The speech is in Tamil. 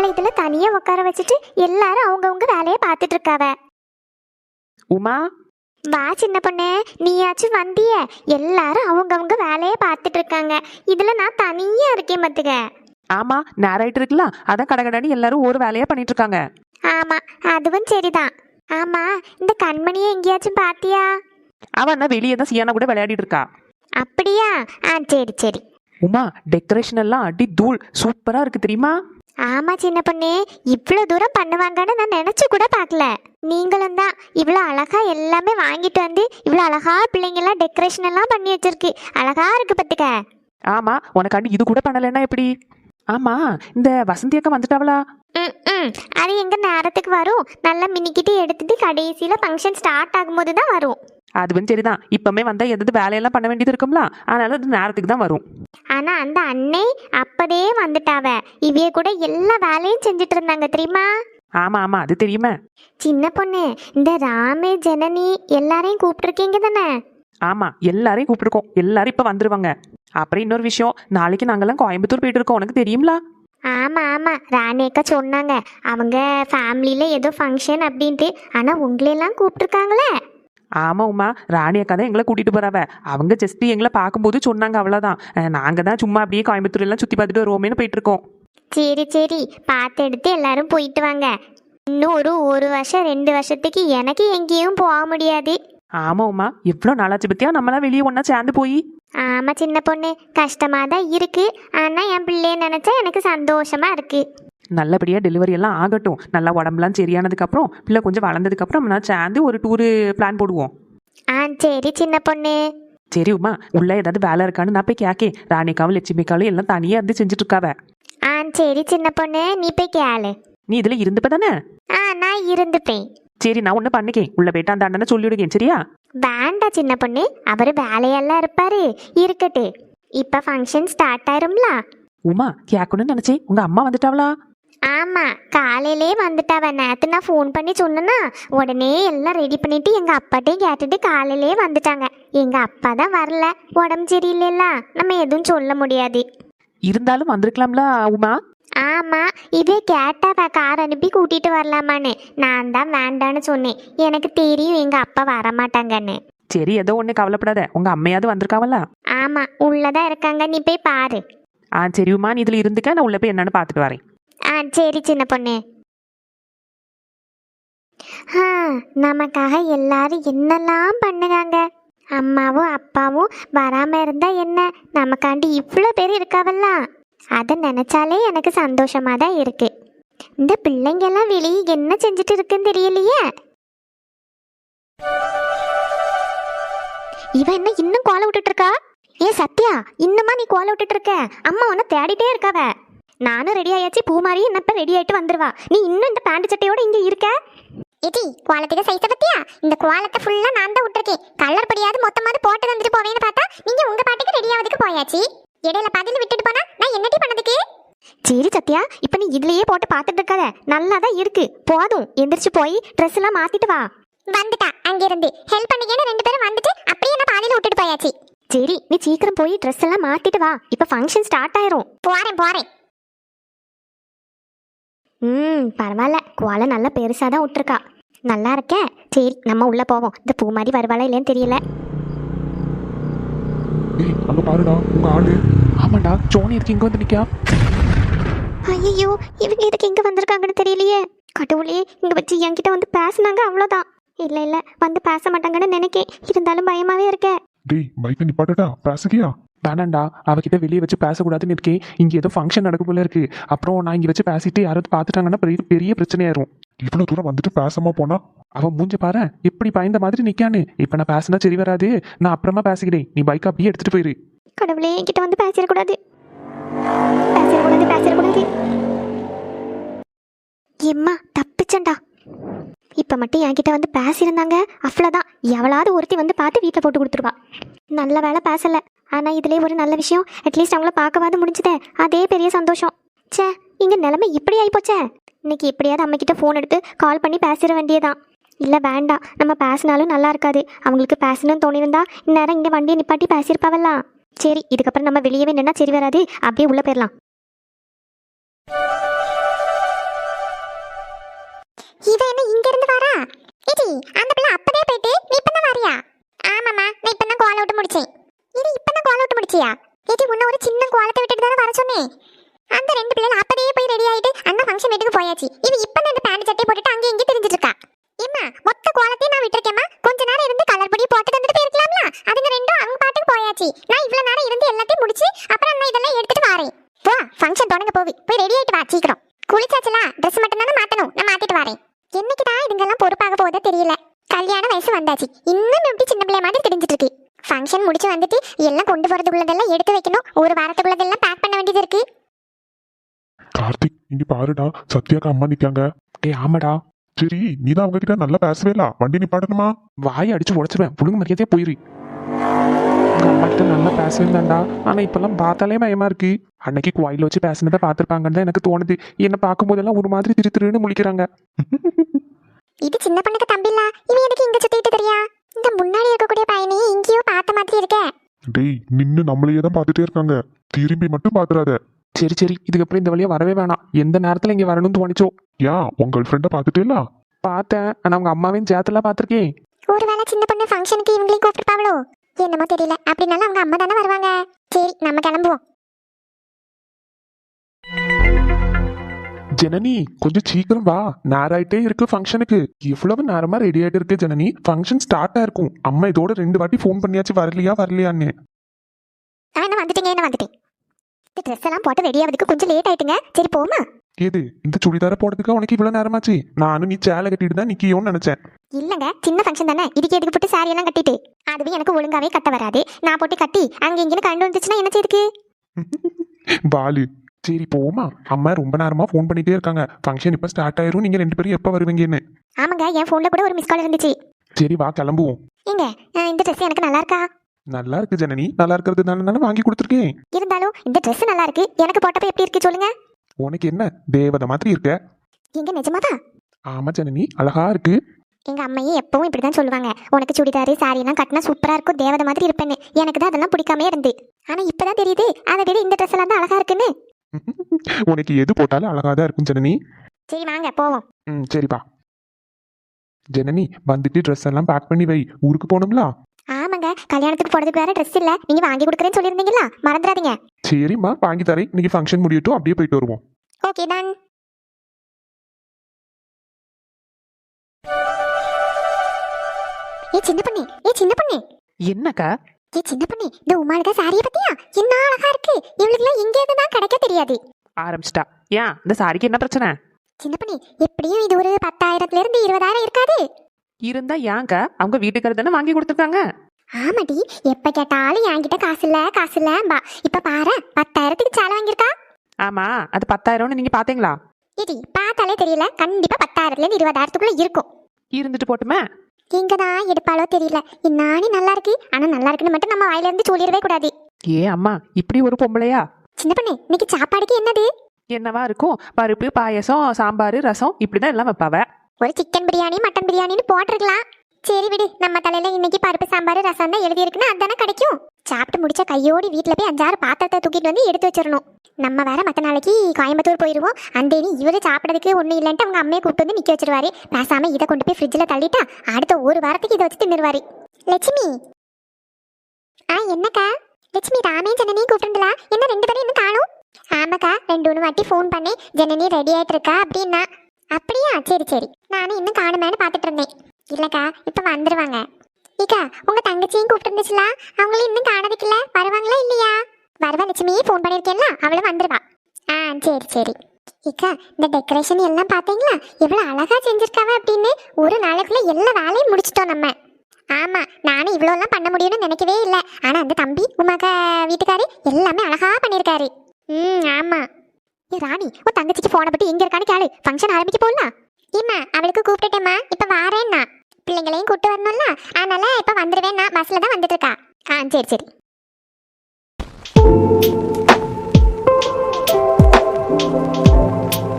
நம்மள இதுல தனியா உட்கார வச்சுட்டு எல்லாரும் அவங்கவங்க வேலையை பார்த்துட்டு இருக்காவ. உமா? வா சின்ன பொண்ணு. நீயாச்சும் வந்திய. எல்லாரும் அவங்கவங்க வேலையை பார்த்துட்டு இருக்காங்க. இதுல நான் தனியா இருக்கேன் பாத்துக்க. ஆமா நேராயிட்டு இருக்குல்ல? அதான் கடகடான்னு எல்லாரும் ஒரு வேலையா பண்ணிட்டு இருக்காங்க. ஆமா அதுவும் சரிதான். ஆமா இந்த கண்மணியை எங்கேயாச்சும் பாத்தியா? அவன் என்ன வெளியே தான் சியானா கூட விளையாடிட்டு இருக்கா? அப்படியா? ஆ சரி சரி. உமா டெக்கரேஷன் எல்லாம் அடி தூள். சூப்பரா இருக்கு தெரியுமா? ஆமா சின்ன பொண்ணு இவ்வளோ தூரம் பண்ணுவாங்கன்னு நான் நினைச்சு கூட பார்க்கல. நீங்களும் தான் இவ்வளோ அழகா எல்லாமே வாங்கிட்டு வந்து இவ்வளோ அழகா பிள்ளைங்கெல்லாம் டெக்கரேஷன் எல்லாம் பண்ணி வச்சிருக்கு. அழகா இருக்கு பத்துக்க ஆமா உனக்காண்டி இது கூட பண்ணலைன்னா எப்படி? ஆமா இந்த வசந்தி அக்கா வந்துட்டாவளா? ம் அது எங்க நேரத்துக்கு வரும். நல்லா மின்னிக்கிட்டு எடுத்துட்டு கடைசியில ஃபங்க்ஷன் ஸ்டார்ட் ஆகும்போது தான் வரும். அதுவும் சரிதான். இப்பமே வந்தா எதாவது வேலையெல்லாம் பண்ண வேண்டியது இருக்கும்ல? அதனால அது நேரத்துக்கு தான் வரும். ஆனா அந்த அன்னை அப்பதே வந்துட்டாவ. இவைய கூட எல்லா வேலையும் செஞ்சுட்டு இருந்தாங்க தெரியுமா? ஆமா ஆமா. அது தெரியுமே. சின்ன பொண்ணு இந்த ராமே ஜனனி எல்லாரையும் கூப்பிட்டுருக்கீங்க தானே? ஆமா எல்லாரையும் கூப்பிட்டுருக்கோம். எல்லாரும் இப்ப வந்துருவாங்க. அப்புறம் இன்னொரு விஷயம் நாளைக்கு நாங்கெல்லாம் கோயம்புத்தூர் போயிட்டு இருக்கோம் உனக்கு தெரியுங்களா ஆமா ஆமா. ராணி அக்கா சொன்னாங்க. அவங்க ஃபேமிலியில ஏதோ ஃபங்க்ஷன் அப்படின்ட்டு. ஆனா உங்களையெல்லாம் கூப்பிட்டுருக்காங்களே? ஆமா உமா ராணி அக்கா தான் எங்களை கூட்டிட்டு போறாவ. அவங்க ஜஸ்ட் எங்களை பார்க்கும்போது சொன்னாங்க அவ்வளவுதான். அஹ், நாங்க தான் சும்மா அப்படியே கோயம்புத்தூர் எல்லாம் சுத்தி பார்த்துட்டு வருவோமேனு போயிட்டு இருக்கோம் சரி சரி. பார்த்து எடுத்து எல்லாரும் போயிட்டு வாங்க. இன்னும் ஒரு ஒரு வருஷம் ரெண்டு வருஷத்துக்கு எனக்கு எங்கேயும் போக முடியாது. ஆமா உமா எவ்வளவு நாளாச்சு பத்தியா? நம்மளாம் வெளியே ஒண்ணா சேர்ந்து போய். ஆமா சின்ன பொண்ணு. கஷ்டமா தான் இருக்கு. ஆனா என் பிள்ளைய நினைச்சா எனக்கு சந்தோஷமா இருக்கு. நல்லபடியா டெலிவரி எல்லாம் ஆகட்டும். நல்லா உடம்புலாம் சரியானதுக்கு அப்புறம் பிள்ளை கொஞ்சம் வளர்ந்ததுக்கு அப்புறம் நான் சேர்ந்து ஒரு டூரு பிளான் போடுவோம். ஆ சரி சின்ன பொண்ணு. சரி உமா உள்ள ஏதாவது வேலை இருக்கான்னு நான் போய் கேக்கேன். ராணிக்காவும் லட்சுமிக்காவும் எல்லாம் தனியா இருந்து செஞ்சுட்டு இருக்காவ. ஆ சரி சின்ன பொண்ணு நீ போய் கேளு. நீ இதுல இருந்துப்ப தானே? ஆ நான் இருந்துப்பேன். சரி நான் ஒண்ணு பண்ணிக்கேன். உள்ள போயிட்டு அந்த அண்ணனை சொல்லிவிடுங்க சரியா? வேண்டாம் சின்ன பொண்ணு அவர் வேலையெல்லாம் இருப்பாரு. இருக்கட்டு இப்ப ஃபங்க்ஷன் ஸ்டார்ட் ஆயிரும்ல? உமா கேட்கணும்னு நினைச்சேன். உங்க அம்மா வந்துட்டாவளா? ஆமா காலையிலே வந்துட்டாவ நேத்து நான் ஃபோன் பண்ணி சொன்னேன்னா உடனே எல்லாம் ரெடி பண்ணிட்டு எங்க அப்பாட்டையும் கேட்டுட்டு காலையிலே வந்துட்டாங்க. எங்க அப்பா தான் வரல. உடம்பு சரியில்லைல்ல. நம்ம எதுவும் சொல்ல முடியாது. இருந்தாலும் வந்திருக்கலாம்ல உமா? ஆமா இதே கேட்டாவ கார் அனுப்பி கூட்டிட்டு வரலாமான்னு. நான் தான் வேண்டான்னு சொன்னேன். எனக்கு தெரியும் எங்க அப்பா வரமாட்டாங்கன்னு. சரி ஏதோ ஒண்ணு கவலைப்படாத. உங்க அம்மையாவது வந்திருக்காவல்ல? ஆமா உள்ளதான் இருக்காங்க. நீ போய் பாரு. ஆ சரி உமா நீ இதுல இருந்துக்க. நான் உள்ள போய் என்னன்னு பார்த்துட்டு வரேன். ஆ சரி சின்ன பொண்ணு. ஆ, நமக்காக எல்லாரும் என்னெல்லாம் பண்ணுறாங்க? அம்மாவும் அப்பாவும் வராமல் இருந்தால் என்ன? நமக்காண்டி இவ்வளோ பேர் இருக்காவல்ல? அதை நினச்சாலே எனக்கு சந்தோஷமாக தான் இருக்குது இந்த பிள்ளைங்கெல்லாம் வெளியே என்ன செஞ்சுட்டு இருக்குன்னு தெரியலையே? இவன் என்ன இன்னும் கோலை விட்டுட்டு இருக்கா? ஏ சத்யா இன்னுமா நீ கோலை விட்டுட்டு இருக்க? அம்மா உன்னை தேடிட்டே இருக்காவ. நானும் ரெடி ஆயாச்சு. பூ மாதிரி என்ன இப்ப ரெடி ஆயிட்டு வந்துருவா. நீ இன்னும் இந்த பேண்ட் சட்டையோட இங்க இருக்க? இடி கோலத்துக்கு சைஸ பத்தியா? இந்த கோலத்தை ஃபுல்லா நான் தான் விட்டுருக்கேன் கலர் படியாவது மொத்தமாவது போட்டு வந்துட்டு போவேன்னு பார்த்தா நீங்க உங்க பாட்டுக்கு ரெடி ஆவதுக்கு போயாச்சு. இடையில பதில் விட்டுட்டு போனா நான் என்னடி பண்ணதுக்கு? சரி சத்யா இப்ப நீ இதுலயே போட்டு பார்த்துட்டு இருக்காத. நல்லா தான் இருக்கு. போதும். எந்திரிச்சு போய் ட்ரெஸ் எல்லாம் மாத்திட்டு வா. வந்துட்டா. அங்க இருந்து ஹெல்ப் பண்ணிக்கன்னு ரெண்டு பேரும் வந்துட்டு அப்படியே நான் பாதியில விட்டுட்டு போயாச்சு. சரி நீ சீக்கிரம் போய் ட்ரெஸ் எல்லாம் மாத்திட்டு வா. இப்ப ஃபங்க்ஷன் ஸ்டார்ட் ஆயிரும். போறேன் போறேன். ம் பரவாயில்ல குவாலை நல்லா பெருசாக தான் விட்டுருக்கா. நல்லா இருக்கே? சரி நம்ம உள்ளே போவோம். இந்த பூ மாதிரி வருவாளா இல்லைன்னு தெரியல. ஏய் அங்க பாருடா உங்க ஆளு. ஆமாண்டா சோனி இருக்கு இங்க வந்து நிக்கா? ஐயோ இவங்க எதுக்கு எங்கே வந்திருக்காங்கன்னு தெரியலையே. கடவுளே இங்கே வச்சு என்கிட்ட வந்து பேசுனாங்க அவ்வளோதான் இல்லை இல்லை வந்து பேச மாட்டாங்கன்னு நினைக்கேன். இருந்தாலும் பயமாகவே இருக்கே. டேய் பைக்கை நிப்பாட்டடா. பேசுகியா? வேணாண்டா அவகிட்ட வெளியே வச்சு பேசக்கூடாதுன்னு இருக்கேன். இங்க ஏதோ ஃபங்க்ஷன் நடக்க போல இருக்கு. அப்புறம் நான் இங்க வச்சு பேசிட்டு யாராவது பார்த்துட்டாங்கன்னா பெரிய பெரிய பிரச்சனையாயிரும். இவ்வளவு தூரம் வந்துட்டு பேசாம போனா? அவன் மூஞ்ச பாரு எப்படி பயந்த மாதிரி நிக்கான்னு. இப்ப நான் பேசினா சரி வராது. நான் அப்புறமா பேசிக்கிறேன். நீ பைக் அப்படியே எடுத்துட்டு போயிரு. கடவுளே என்கிட்ட வந்து பேசிடக்கூடாது. பேசிடக்கூடாது பேசிடக்கூடாது. எம்மா தப்பிச்சண்டா இப்போ மட்டும் என்கிட்ட வந்து பேசியிருந்தாங்க. அவ்வளோதான் எவளாவது ஒருத்தி வந்து பார்த்து வீட்டில் போட்டு கொடுத்துருவா. நல்ல வேலை பேசல. ஆனால் இதுலேயே ஒரு நல்ல விஷயம். அட்லீஸ்ட் அவங்கள பார்க்கவாது முடிஞ்சுதே. அதே பெரிய சந்தோஷம். ச்சே இங்கே நிலமை இப்படி ஆகிப்போச்சே இன்னைக்கு எப்படியாவது அம்மைக்கிட்ட ஃபோன் எடுத்து கால் பண்ணி பேசிட வேண்டியதான் இல்லை வேண்டாம். நம்ம பேசினாலும் நல்லா இருக்காது. அவங்களுக்கு பேசணும்னு தோணியிருந்தா இந்நேரம் இங்கே வண்டியை நிப்பாட்டி பேசியிருப்பாவெல்லாம் சரி இதுக்கப்புறம் நம்ம வெளியவே நின்னா சரி வராது. அப்படியே உள்ளே போயிடலாம் இவ என்ன இங்க இருந்து வரா? ஏடி அந்த பிள்ளை அப்பதே போயிட்டு நீ இப்பதான் வரியா? ஆமாம்மா நான் இப்பதான் கோல விட்டு முடிச்சேன். இது இப்பதான் கோல உன்ன ஒரு சின்ன கோலத்தை விட்டுட்டு தானே வர சொன்னேன். அந்த ரெண்டு பிள்ளைகள் அப்பதையே போய் ரெடி ஆயிட்டு அண்ணா ஃபங்க்ஷன் வீட்டுக்கு போயாச்சு. இவ இப்பதான் இந்த பேண்ட் சட்டை போட்டுட்டு அங்கே எங்கே தெரிஞ்சிட்டு இருக்கா. ஏம்மா மொத்த கோலத்தையும் நான் விட்டுருக்கேம்மா. கொஞ்ச நேரம் இருந்து கலர் பொடி போட்டு வந்துட்டு போயிருக்கலாம்ல. அதுங்க ரெண்டும் அவங்க பாட்டுக்கு போயாச்சு. நான் இவ்வளவு நேரம் இருந்து எல்லாத்தையும் முடிச்சு அப்புறம் நான் இதெல்லாம் எடுத்துட்டு வரேன். போ ஃபங்க்ஷன் தொடங்க போவி போய் ரெடி ஆயிட்டு வா சீக்கிரம். குளிச்சாச்சுல ட்ரெஸ் மட்டும் தானே மாத்தணும். நான் மாத்திட்டு வரேன். என்னைக்கு தான் இதுங்கெல்லாம் பொறுப்பாக போதோ தெரியல. கல்யாண வயசு வந்தாச்சு. இன்னும் எப்படி சின்ன பிள்ளை மாதிரி தெரிஞ்சிட்டு இருக்கு. ஃபங்க்ஷன் முடிச்சு வந்துட்டு எல்லாம் கொண்டு போறதுக்குள்ளதெல்லாம் எடுத்து வைக்கணும். ஒரு வாரத்துக்குள்ளதெல்லாம் பேக் பண்ண வேண்டியது இருக்கு. கார்த்திக் இங்க பாருடா. சத்யாக்கு அம்மா நிக்காங்க. டே ஆமாடா. சரி நீ தான் அவங்க கிட்ட நல்லா பேசவே இல்ல. வண்டி நிப்பாட்டணுமா? வாயை அடிச்சு உடச்சிருவேன். புழுங்க மரியாதையா போயிரு. உங்க அம்மா கிட்ட நல்லா பேசியிருந்தாண்டா ஆனா இப்பெல்லாம் பார்த்தாலே பயமா இருக்கு. அன்னைக்கு கோயில வச்சு பேசினதை பார்த்துருப்பாங்கன்னு தான் எனக்கு தோணுது. என்ன பார்க்கும்போதெல்லாம் ஒரு மாதிரி திரு திருன்னு முழிக்கிறாங்க. இது சின்ன பொண்ணுக்கு தம்பி இல்ல இவன் எதுக்கு டேய் நின்னு நம்மளையே தான் பார்த்துட்டே இருக்காங்க. திரும்பி மட்டும் பாத்துறாத. சரி சரி. இதுக்கப்புறம் இந்த வழியா வரவே வேணாம். எந்த நேரத்துல இங்க வரணும்னு தோணிச்சோ. ஏன் உங்க கேர்ள் ஃப்ரெண்டை பார்த்துட்டேல? பார்த்தேன். ஆனா அவங்க அம்மாவையும் ஜேத்தெல்லாம் பார்த்துருக்கேன். ஒருவேளை சின்ன பொண்ணு ஃபங்க்ஷனுக்கு இவங்களையும் கூப்பிட்டுருப்பாங்களோ? என்னமோ தெரியல. அப்படின்னாலும் அவங்க அம்மா தானே வருவாங்க. சரி நம்ம கிளம்புவோம். ஜனனி கொஞ்சம் சீக்கிரம் வா. நேராயிட்டே இருக்கு ஃபங்க்ஷனுக்கு எவ்வளவு நேரமா ரெடி ஆயிட்டு இருக்கு ஜனனி? ஃபங்க்ஷன் ஸ்டார்ட் ஆயிருக்கும். அம்மா இதோட ரெண்டு வாட்டி ஃபோன் பண்ணியாச்சு வரலையா வரலையான்னு. ஆ என்ன வந்துட்டீங்க என்ன வந்துட்டேன். இந்த ட்ரெஸ் எல்லாம் போட்டு ரெடி ஆகிறதுக்கு கொஞ்சம் லேட் ஆயிட்டுங்க. சரி போமா ஏது இந்த சுடிதார போடுறதுக்கு உனக்கு இவ்வளவு நேரமாச்சு? நானும் நீ சேலை கட்டிட்டு தான் நிக்கியோன்னு நினைச்சேன். இல்லங்க சின்ன ஃபங்க்ஷன் தானே. இதுக்கு எதுக்கு போட்டு சாரி எல்லாம் கட்டிட்டு? அதுவே எனக்கு ஒழுங்காவே கட்ட வராது. நான் போட்டு கட்டி அங்க இங்கன்னு கண்டு வந்துச்சுன்னா என்ன செய்யுதுக்கு பாலு சரி போமா அம்மா ரொம்ப நேரமா ஃபோன் பண்ணிட்டே இருக்காங்க. ஃபங்க்ஷன் இப்ப ஸ்டார்ட் ஆயிரும். நீங்க ரெண்டு பேரும் எப்ப வருவீங்கன்னு? ஆமாங்க என் ஃபோன்ல கூட ஒரு மிஸ் கால் இருந்துச்சு. சரி வா கிளம்புவோம். ஏங்க இந்த ட்ரெஸ் எனக்கு நல்லா இருக்கா? நல்லா இருக்கு ஜனனி. நல்லா இருக்கிறது தானே வாங்கி கொடுத்துருக்கேன். இருந்தாலும் இந்த Dress நல்லா இருக்கு. எனக்கு போட்டப்ப எப்படி இருக்கு சொல்லுங்க. உனக்கு என்ன? தேவதை மாதிரி இருக்க. எங்க நிஜமாதான் ஆமா ஜனனி. அழகா இருக்கு. எங்க அம்மையே எப்பவும் இப்படிதான் சொல்லுவாங்க. உனக்கு சுடிதாரு சாரி எல்லாம் கட்டினா சூப்பரா இருக்கும் தேவதை மாதிரி இருப்பேன்னு. எனக்கு தான் அதெல்லாம் பிடிக்காமே இருந்து. ஆனா இப்பதான் தெரியுது. அதை விட இந்த ட்ரெஸ் எல்லாம் தான் அழகா இருக்குன்னு. உனக்கு எது போட்டாலும் அழகா தான் இருக்கும் ஜனனி. சரி வாங்க போவோம். ம் சரிப்பா ஜனனி வந்துட்டு ட்ரெஸ் எல்லாம் பேக் பண்ணி வை. ஊருக்கு போகணும்ல? ஆமாங்க கல்யாணத்துக்கு போறதுக்கு வேற ட்ரெஸ் இல்ல. நீங்க வாங்கி கொடுக்குறேன்னு சொல்லியிருந்தீங்களா? மறந்துடாதீங்க. சரிம்மா வாங்கி தரேன். இன்னைக்கு ஃபங்க்ஷன் முடியட்டும் அப்படியே போயிட்டு வருவோம். ஓகே டன் ஏ சின்ன பொண்ணு. ஏ சின்ன பொண்ணு. என்னக்கா? ஏ சின்ன பொண்ணு இந்த உமாளுக்கு சாரியை பத்தியா? என்ன அழகா இருக்கு. இவளுக்குலாம் இங்க இருந்து தான் கிடைக்க தெரியாது. ஆரம்பிச்சிட்டா. ஏன்? இந்த சாரிக்கு என்ன பிரச்சனை? சின்ன பொண்ணு எப்படியும் இது ஒரு பத்தாயிரத்துல இருந்து இருபதாயிரம் இருக்காது. இருந்தா ஏங்க? அவங்க வீட்டுக்காரர் தானே வாங்கி கொடுத்துருக்காங்க. ஆமாடி எப்ப கேட்டாலும் என்கிட்ட காசு இல்ல காசு இல்லம்பா இப்ப பாரு பத்தாயிரத்துக்கு சேலை வாங்கியிருக்கா? ஆமா அது பத்தாயிரம்னு நீங்க பாத்தீங்களா இது பார்த்தாலே தெரியல. கண்டிப்பா பத்தாயிரத்துல இருந்து இருபதாயிரத்துக்குள்ள இருக்கும். இருந்துட்டு போட்டுமே. எங்கதான் எடுப்பாளோ தெரியல. இன்னானி நல்லா இருக்கு. ஆனா நல்லா இருக்குன்னு மட்டும் நம்ம வாயில இருந்து சொல்லிடவே கூடாது. ஏ அம்மா இப்படி ஒரு பொம்பளையா? சின்ன பொண்ணு இன்னைக்கு சாப்பாடுக்கு என்னது? என்னவா இருக்கும்? பருப்பு பாயசம் சாம்பார் ரசம் இப்படிதான் எல்லாம் வைப்பாவ? ஒரு சிக்கன் பிரியாணி மட்டன் பிரியாணின்னு போட்டிருக்கலாம். சரி விடு நம்ம தலையில இன்னைக்கு பருப்பு சாம்பார் ரசம் தான் எழுதி இருக்குன்னா அதானே கிடைக்கும். சாப்பிட்டு முடிச்ச கையோடு வீட்டில் போய் அஞ்சாறு பாத்திரத்தை தூக்கிட்டு வந்து எடுத்து வச்சிடணும். நம்ம வேற மற்ற நாளைக்கு கோயம்புத்தூர் போயிடுவோம் அந்த இனி இவரு சாப்பிடறதுக்கு ஒன்றும் இல்லைன்ட்டு அவங்க அம்மையை கூப்பிட்டு வந்து நிற்க வச்சிருவாரு. பேசாமல் இதை கொண்டு போய் ஃப்ரிட்ஜில் தள்ளிட்டா அடுத்த ஒரு வாரத்துக்கு இதை வச்சு தின்னுருவாரு. லட்சுமி! ஆ என்னக்கா? லட்சுமி ராமே ஜனனையும் கூப்பிட்டுருந்தா என்ன ரெண்டு பேரும் இன்னும் காணும்? ஆமாக்கா ரெண்டு மூணு வாட்டி ஃபோன் பண்ணி ஜனனி ரெடி ஆகிட்டு இருக்கா அப்படின்னா. அப்படியா? சரி சரி. நானும் இன்னும் காணுமேன்னு பார்த்துட்டு இருந்தேன். இல்லைக்கா இப்போ வந்துடுவாங்க ஏக்கா உங்க தங்கச்சியும் கூப்பிட்டு இருந்துச்சுல அவங்களும் இன்னும் காணதுக்கில்ல? வருவாங்களா இல்லையா? வருவா லட்சுமி ஃபோன் பண்ணியிருக்கேன்ல. அவளும் வந்துருவா. ஆ சரி சரி. ஏக்கா இந்த டெக்கரேஷன் எல்லாம் பார்த்தீங்களா? இவ்வளோ அழகா செஞ்சிருக்காவ அப்படின்னு ஒரு நாளைக்குள்ள எல்லா வேலையும் முடிச்சிட்டோம் நம்ம. ஆமா நானும் இவ்வளோலாம் பண்ண முடியும்னு நினைக்கவே இல்லை. ஆனா அந்த தம்பி உமாக்கா வீட்டுக்காரு எல்லாமே அழகா பண்ணியிருக்காரு. ம் ஆமா. ஏ ராணி உன் தங்கச்சிக்கு ஃபோனை பற்றி எங்க இருக்கான்னு கேளு. ஃபங்க்ஷன் ஆரம்பிக்க போகலாம் இம்மா அவளுக்கு கூப்பிட்டுட்டேம்மா. இப்ப வாரேன்னா. பிள்ளைங்களையும் கூட்டு வரணும்ல? அதனால இப்போ வந்துடுவேன் நான் பஸ்ல தான் வந்துட்டு இருக்கா ஆ சரி சரி. Thank you.